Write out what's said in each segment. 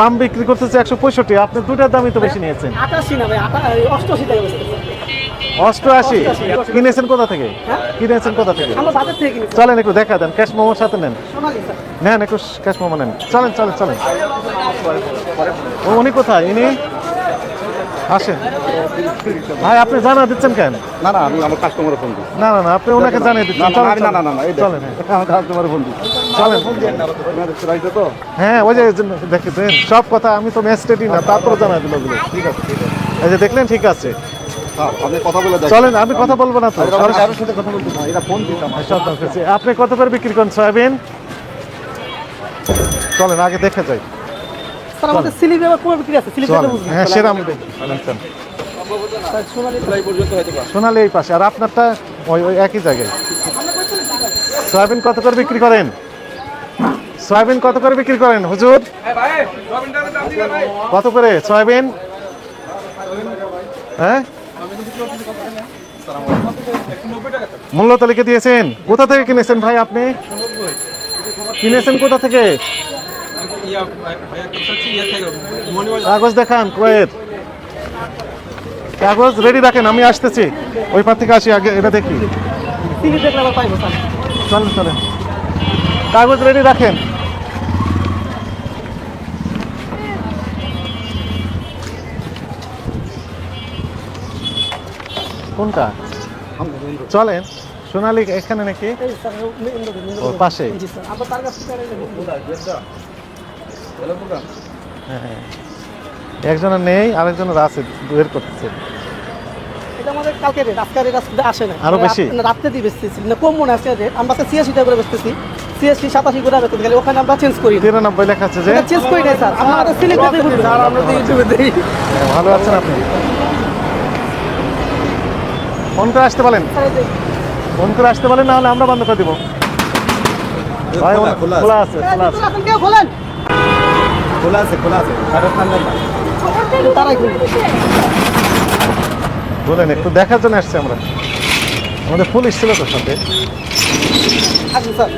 পাম বিক্রি করতেছে একশো পঁয়ষট্টি আপনি দুটার দামই তো বেশি নিয়েছেন। আটাশি না ভাই অষ্টআশি টাকা অষ্টআশি? অষ্টআশি। কিনেছেন কোথা থেকে? হ্যাঁ? কিনেছেন কোথা থেকে? চলেন একটু দেখা দেন ক্যাশ মোমোর সাথে নেন। নেন একটু ক্যাশ মোমো নেন। চলেন চলেন চলেন। উনি কোথায়? ইনি? আসেন। ভাই আপনি জানা দিচ্ছেন কেন? না না আমি আমার কাস্টমারের ফোন দিই না না না আপনি ওনাকে জানিয়ে দিচ্ছেন। না না না না চলেন। হ্যাঁ। আমার কাস্টমারের ফোন দিই চলেন। তো। হ্যাঁ ওই যে দেখেছেন সব কথা আমি তো ম্যাজিস্ট্রেটই না তারপরে জানা দিল ওগুলো। ঠিক আছে এই যে দেখলেন ঠিক আছে। হ্যাঁ চলেন আমি কথা বলব না তো। ফোন দিতাম সব আপনি কত করে বিক্রি করেন সয়াবিন? চলেন আগে দেখে যাই। স্যার আমাদের সিলিপ এবার বিক্রি আছে সিলিপ বুঝবেন হ্যাঁ পর্যন্ত হয়তো বা। সোনালি এই পাশে আর আপনারটা ওই ওই একই জায়গায়। সয়াবিন কত করে বিক্রি করেন? সয়াবিন কত করে বিক্রি করেন হুজুর? কত করে? সয়াবিন? হ্যাঁ? মূল্য তালিকা দিয়েছেন। কোথা থেকে কিনেছেন ভাই আপনি? কিনেছেন কোথা থেকে? কাগজ দেখান কোয়ের কাগজ রেডি রাখেন আমি আসতেছি ওই পার থেকে আসি আগে এটা দেখি চলেন চলেন কাগজ রেডি রাখেন কোনটা চলেন সোনালি এখানে নাকি। পাশে হ্যাঁ, হ্যাঁ। একজনের নেই আরেকজনের আছে বের করতেছে। এটা আমাদের কালকে রেট আজকে রেট আজকে আসে না আরও বেশি? না, রাত্রে দিয়ে বেচতেছি। না কম মনে আছে রেট আমরা ছিয়াশি টাকা করে বেচতেছি। ছিয়াশি সাতাশি করে বেচতে গেলে ওখানে আমরা চেঞ্জ করি তিরানব্বই লেখা আছে যে চেঞ্জ করি নাই স্যার। আমরা স্যার আমরা তো ইউটিউবে দিই হ্যাঁ, ভালো আছেন আপনি? ফোন করে আসতে বলেন। ফোন করে আসতে বলেন না হলে আমরা বন্ধ করে দিব। খোলা, আছে। খোলা আছে। খোলা আছে। আপনি বলেন খোলা আছে খোলা আছে। কারোর ঠান্ডা না তারাই খুলবে। বলেন একটু দেখার জন্য আসছে আমরা। আমাদের পুলিশ ছিল তোর সাথে। আসুন স্যার।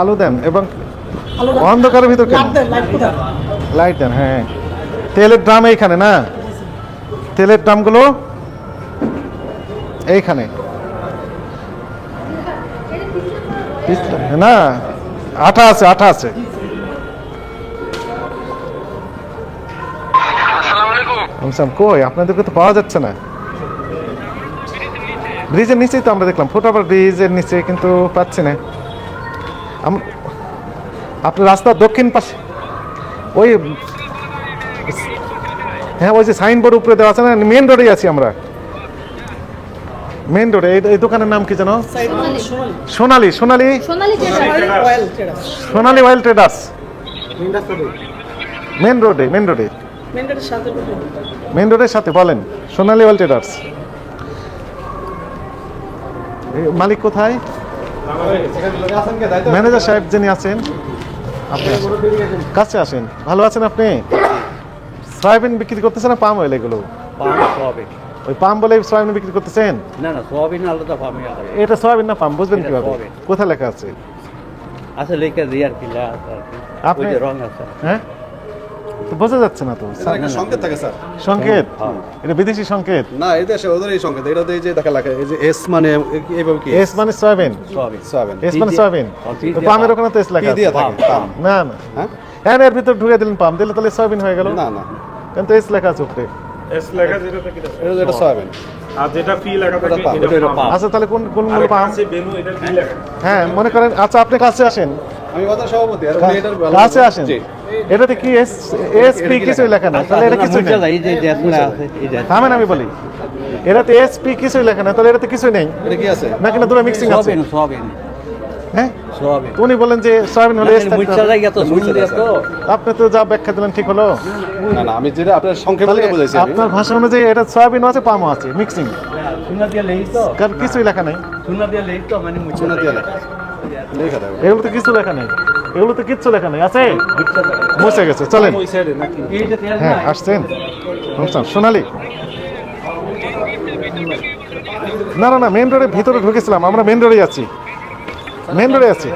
আলু দেন এবং অন্ধকারের ভিতর লাইট দেন হ্যাঁ। তেলের ড্রাম এইখানে না? তেলের ড্রামগুলো এইখানে। না আঠা আছে আঠা আছে। কই? আপনাদেরকে তো পাওয়া যাচ্ছে না। ব্রিজের নিচেই তো আমরা দেখলাম। ফুটওভার ব্রিজের নিচে কিন্তু পাচ্ছি না। আম- আপনি রাস্তার দক্ষিণ পাশে। ওই হ্যাঁ ওই যে সাইনবোর্ড উপরে দেওয়া আছে না মেন রোডেই আছি আমরা। মেন রোডে এই এই দোকানের নাম কি জানো Sonali Sonali. Sonali oil oil traders main রোডে মেন রোডে মেন রোডের সাথে বলেন। সোনালি অয়েল ট্রেডার্স মালিক কোথায়? ম্যানেজার সাহেব যিনি আছেন আপনি কাছে আসেন। ভালো আছেন আপনি? সয়াবিন বিক্রি করতেছেন না পাম অয়েল এগুলো? Palm soybean. ওই পাম বলে সয়াবিন বিক্রি করতেছেন? না না সোয়াবিন আলাদা পামই এটা সয়াবিন না পাম? বুঝবেন কীভাবে? কোথায় লেখা আছে? আছে লেখা দিয়ে আর কি আছে আপনি- রং আছে। হ্যাঁ? তো বোঝা যাচ্ছে না তো। সংকেত থাকে স্যার। সংকেত? হ্যাঁ। এটা বিদেশি সংকেত? না এই দেশে ওদের এই সংকেত। এটা এই যে দেখা লেখা এই যে এস মানে এইভাবে কি? এস মানে সয়াবিন। সোয়াবিন। এস মানে সয়াবিন। তো পামের ওখানে তো এস লেখা দিয়ে। থাকে না না। হ্যাঁ? হ্যাঁ এর ভিতর ঢুকে দিলেন পাম। দিলে তাহলে সয়াবিন হয়ে গেল। না না। কিন্তু এস লেখা আছে উপরে। এস লেখা যেটা থাকে এটা এটা সয়াবিন। আর যেটা পি লেখা থাকে এটা পাম। আচ্ছা তাহলে কোন কোন পাম? আছে বেনু এটা পি লেখা। হ্যাঁ মনে করেন আচ্ছা আপনি কাছে আসেন। আমি বাজার সভাপতি আর উনি এটার ভালো- কাছে আসেন। এটাতে কি এস এস পি কিছুই লেখা? না। তাহলে এটা কিছু নেই। এই যে যে আছে এই যে থামেন আমি বলি। এটাতে এস পি কিছুই লেখা না। তাহলে এটাতে কিছুই নেই? এটা কি আছে? নাকি না দুটো মিক্সিং আছে? Soybean soybean. হ্যাঁ? উনি বলেন যে সয়াবিন হলে তো তো। আপনি তো যা ব্যাখ্যা দিলেন ঠিক হলো। না না আমি যেটা আপনার সংক্ষেপে বুঝাইছি আপনার ভাষা অনুযায়ী এটা সয়াবিনও আছে আছে মিক্সিং। তো। কারণ কিছুই লেখা নাই। তো মানে দিয়ে লেখা কিছু লেখা নেই। এগুলোতে কিচ্ছু লেখা নেই। আছে? মুছে গেছে চলেন। হ্যাঁ আসছেন। সোনালি। না না না মেন রোডের ভিতরে ঢুকেছিলাম আমরা মেন রোডে আছি মেন রোডে আছি।